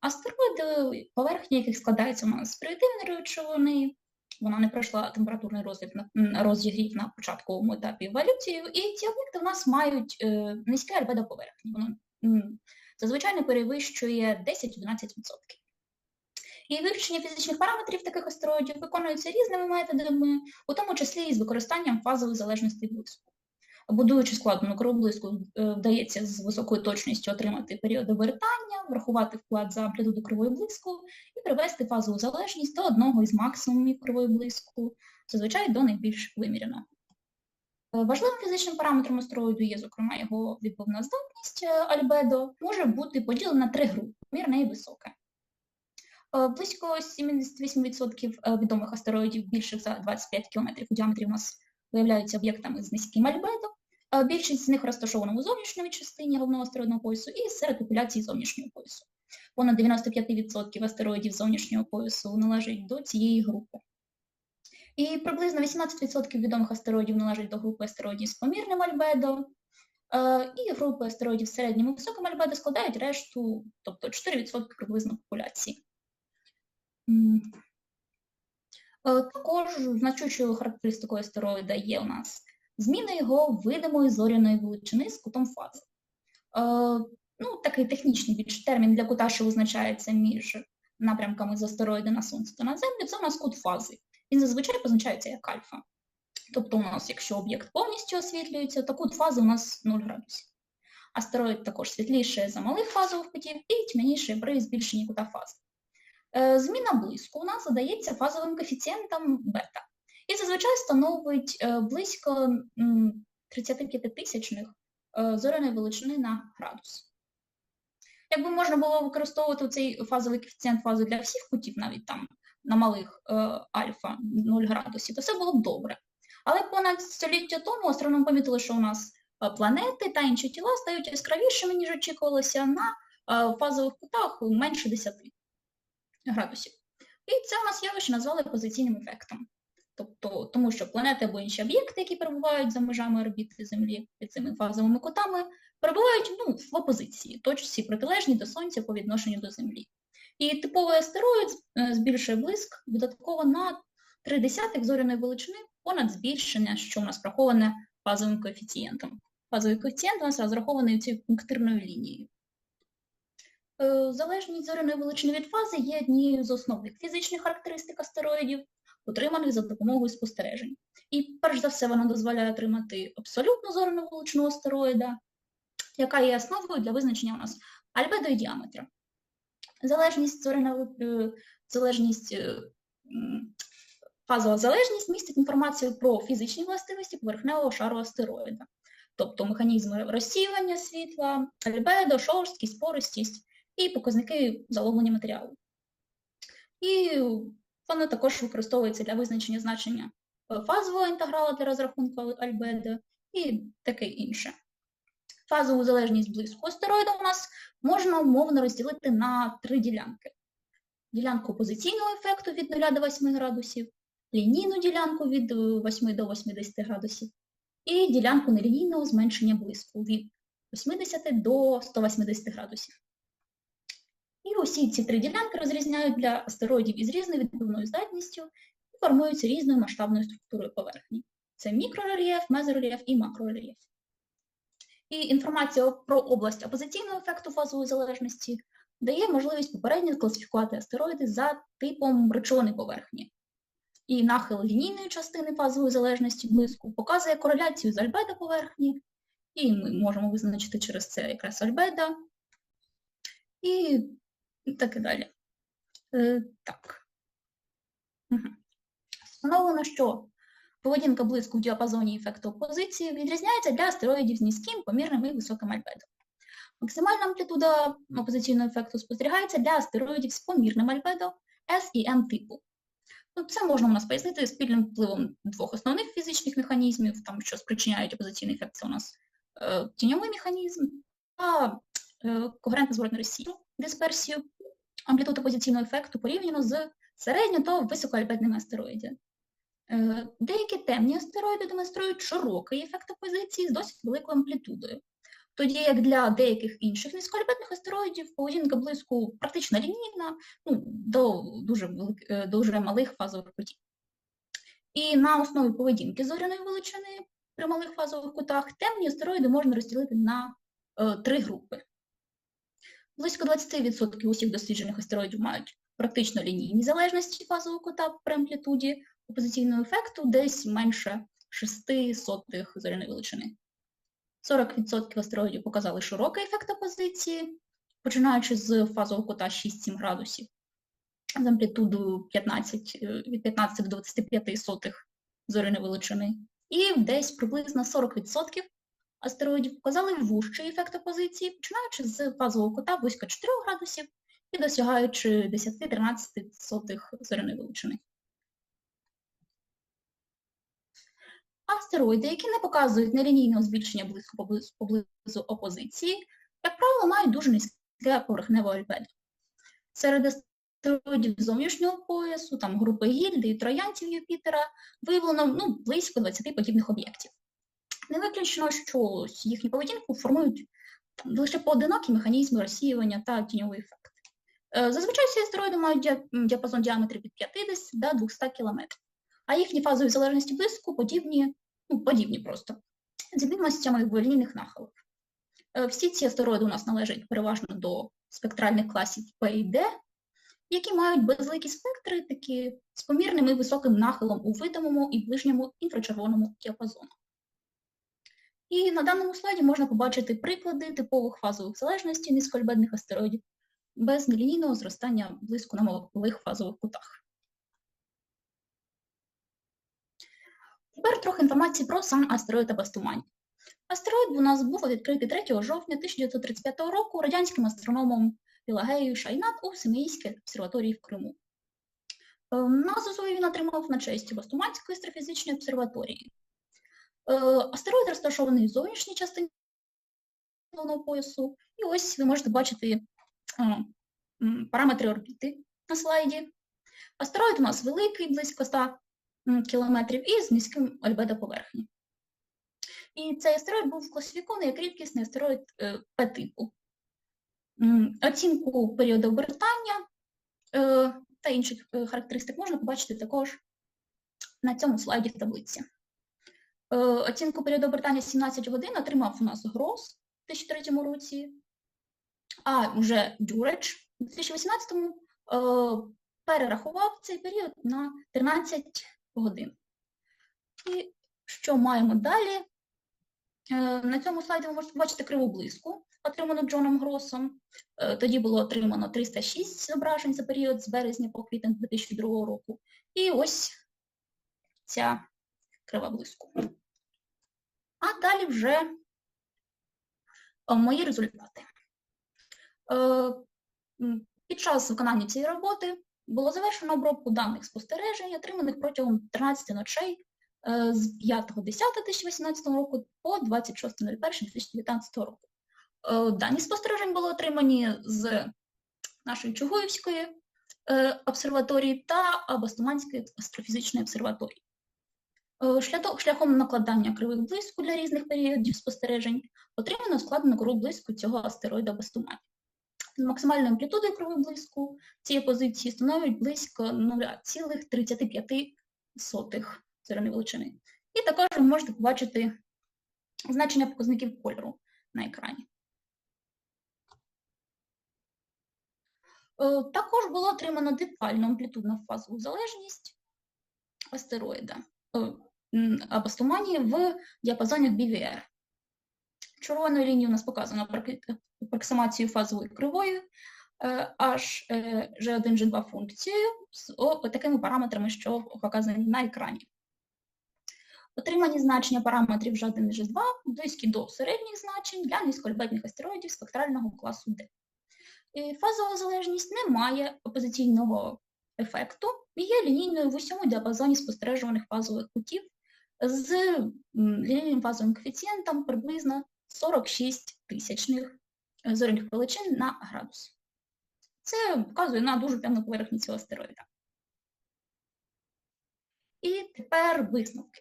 Астероїди, поверхні яких нас з примітивної речовини, вона не пройшла температурний розігрів на початковому етапі еволюції, і ці об'єкти в нас мають е, низьке альбедо поверхні. Воно зазвичай не перевищує 10-11%. І вивчення фізичних параметрів таких астероїдів виконується різними методами, у тому числі і з використанням фазових залежностей блиску. Будуючи складену кору блиску, е, вдається з високою точністю отримати період обертання, врахувати вклад за амплітуду кривої блиску і привести фазову залежність до одного із максимумів кривої блиску, зазвичай до найбільш виміреного. Е, Важливим фізичним параметром астероїду є, зокрема, його відбивна здатність е, альбедо, може бути поділена на три групи мірне і високе. Близько 78% е, відомих астероїдів більших за 25 км у діаметрі у нас виявляються об'єктами з низьким альбедо. Більшість з них розташована у зовнішньої частині головного астероїдного поясу і серед популяції зовнішнього поясу. Понад 95% астероїдів зовнішнього поясу належать до цієї групи. І приблизно 18% відомих астероїдів належать до групи астероїдів з помірним альбедо, і групи астероїдів з середнім і високим альбедо складають решту, тобто 4% приблизно популяції. Також значущою характеристикою астероїда є у нас зміна його видимої зоряної величини з кутом фази. Е, Ну, такий технічний більш термін для кута, що визначається між напрямками з астероїда на Сонце та на Землю, це у нас кут фази. Він зазвичай позначається як альфа. Тобто у нас, якщо об'єкт повністю освітлюється, то кут фази у нас 0 градусів. Астероїд також світліше за малих фазових кутів і тьмяніше при збільшенні кута фази. Е, Зміна блиску у нас задається фазовим коефіцієнтом бета. І зазвичай становить е, близько 35 тисячних е, зоряної величини на градус. Якби можна було використовувати цей фазовий коефіцієнт фази для всіх кутів, навіть там на малих е, альфа 0 градусів, то все було б добре. Але понад століття тому астрономи помітили, що у нас е, планети та інші тіла стають яскравішими, ніж очікувалося, на е, фазових кутах менше 10 градусів. І це у нас явище назвали позиційним ефектом. Тобто, тому що планети або інші об'єкти, які перебувають за межами орбіти Землі під цими фазовими кутами, перебувають ну, в опозиції, точці протилежній до Сонця по відношенню до Землі. І типовий астероїд е, збільшує блиск додатково на 3 десятих зоряної величини понад збільшення, що у нас враховане фазовим коефіцієнтом. Фазовий коефіцієнт у нас розрахований цією пунктирною лінією. Е, Залежність зоряної величини від фази є однією з основних фізичних характеристик астероїдів, отриманих за допомогою спостережень. І перш за все вона дозволяє отримати абсолютну зоряну величину астероїда, яка є основою для визначення у нас альбедо і діаметра. Залежність зоряна, е, залежність, е, фазова залежність містить інформацію про фізичні властивості поверхневого шару астероїда, тобто механізми розсіювання світла, альбедо, шорсткість, пористість і показники залоглення матеріалу. І воно також використовується для визначення значення е, фазового інтеграла для розрахунку альбедо і таке інше. Фазову залежність блиску астероїда у нас можна умовно розділити на три ділянки. Ділянку позиційного ефекту від 0 до 8 градусів, лінійну ділянку від 8 до 80 градусів і ділянку нелінійного зменшення блиску від 80 до 180 градусів. І усі ці три ділянки розрізняють для астероїдів із різною відбивною здатністю і формуються різною масштабною структурою поверхні. Це мікрорельєф, мезорельєф і макрорельєф. І інформація про область опозиційного ефекту фазової залежності дає можливість попередньо класифікувати астероїди за типом речовини поверхні. І нахил лінійної частини фазової залежності блиску показує кореляцію з альбедо поверхні, і ми можемо визначити через це якраз альбедо, і так і далі. Е, так. Угу. Встановлено, що поведінка блиску в діапазоні ефекту опозиції відрізняється для астероїдів з низьким, помірним і високим альбедо. Максимальна амплітуда опозиційного ефекту спостерігається для астероїдів з помірним альбедо S і M типу. Ну, Це можна у нас пояснити спільним впливом двох основних фізичних механізмів, там, що спричиняють опозиційний ефект, це у нас е, тіньовий механізм та е, когерентна зворотна розсію, дисперсію амплітуд опозиційного ефекту порівняно з середньо та високоальбедними астероїдами. Е, Деякі темні астероїди демонструють широкий ефект опозиції з досить великою амплітудою, Тоді як для деяких інших низькоорбітних астероїдів поведінка блиску практично лінійна ну, до дуже, велик- е, дуже малих фазових кутів. І на основі поведінки зоряної величини при малих фазових кутах темні астероїди можна розділити на е, три групи. Близько 20% усіх досліджених астероїдів мають практично лінійні залежності фазового кута при амплітуді опозиційного ефекту десь менше 6 сотих зоряної величини. 40% астероїдів показали широкий ефект опозиції, починаючи з фазового кута 6-7 градусів з амплітудою 15, е, від 15 до 25 сотих зоряної величини. І десь приблизно 40% астероїдів показали вужчий ефект опозиції, починаючи з фазового кута близько 4 градусів і досягаючи 10-13 сотих зоряної величини. Астероїди, які не показують нелінійного збільшення близько поблизу, поблизу опозиції, як правило, мають дуже низьке поверхневе альбедо. Серед астероїдів зовнішнього поясу, там групи Гільди і троянців Юпітера, виявлено ну, близько 20 подібних об'єктів. Не виключено, що їхню поведінку формують лише поодинокі механізми розсіювання та тіньовий ефект. Е, Зазвичай ці астероїди мають діапазон діаметрів від 50 до 200 км, а їхні фазові залежності блиску подібні, ну, подібні просто, з відмінностями лінійних нахилах. Е, Всі ці астероїди у нас належать переважно до спектральних класів P і D, які мають безликі спектри, такі з помірним і високим нахилом у видимому і ближньому інфрачервоному діапазону. І на даному слайді можна побачити приклади типових фазових залежностей низькоальбедних астероїдів без нелінійного зростання блиску на малих фазових кутах. Тепер трохи інформації про сам астероїд Абастумані. Астероїд у нас був відкритий 3 жовтня 1935 року радянським астрономом Пілагеєю Шайнат у Семеїській обсерваторії в Криму. Е, Назву свою він отримав на честь Бастуманської астрофізичної обсерваторії. Е, Астероїд розташований в зовнішній частині головного поясу, і ось ви можете бачити параметри орбіти на слайді. Астероїд у нас великий, близько 100 м, кілометрів, і з низьким альбедо поверхні. І цей астероїд був класифікований як рідкісний астероїд е, П-типу. Оцінку періоду обертання е, та інших характеристик можна побачити також на цьому слайді в таблиці. Е, Оцінку періоду обертання 17 годин отримав у нас Грос в 2003 році, а вже Дюреч у 2018 е, перерахував цей період на 13 годин. І що маємо далі? Е, На цьому слайді ви можете побачити криву блиску, отриману Джоном Гросом. Тоді було отримано 306 зображень за період з березня по квітень 2002 року. І ось ця крива блиску. А далі вже е, мої результати. Е, Під час виконання цієї роботи було завершено обробку даних спостережень, отриманих протягом 13 ночей е, з 5.10.2018 року по 26.01.2019 року. Дані спостережень були отримані з нашої Чугуївської обсерваторії та Абастуманської астрофізичної обсерваторії. Е, Шляхом накладання кривих блиску для різних періодів спостережень отримано складену криву блиску цього астероїда без Бастумані. Максимальною амплітудою кривої блиску цієї позиції становить близько 0,35 зоряної величини. І також ви можете побачити значення показників кольору на екрані. Е, Також було отримано детальну амплітудну фазову залежність астероїда м, в діапазоні BVR. Червоною лінією у нас показано апроксимацію фазовою кривою, е, аж е, G1, G2 функцією з такими параметрами, що показані на екрані. Отримані значення параметрів G1 і G2 близькі до середніх значень для низькоальбедних астероїдів спектрального класу D. І фазова залежність не має опозиційного ефекту і є лінійною в усьому діапазоні спостережуваних фазових кутів з лінійним фазовим коефіцієнтом приблизно 46 тисячних е, зоряних величин на градус. Це вказує на дуже темну поверхню цього астероїда. І тепер висновки.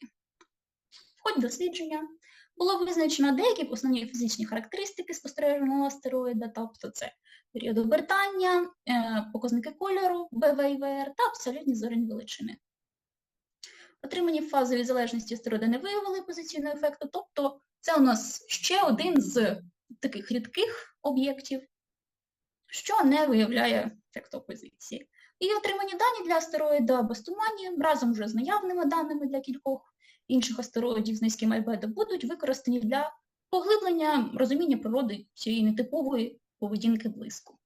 В ході дослідження було визначено деякі основні фізичні характеристики спостереженого астероїда, тобто це період обертання, е, показники кольору, БВ і ВР та абсолютні зоряні величини. Отримані фазові залежності астероїда не виявили позиційного ефекту, тобто це у нас ще один з таких рідких об'єктів, що не виявляє ефект опозиції. І отримані дані для астероїда Бастумані разом вже з наявними даними для кількох інших астероїдів з низьким альбедо будуть використані для поглиблення розуміння природи цієї нетипової поведінки блиску.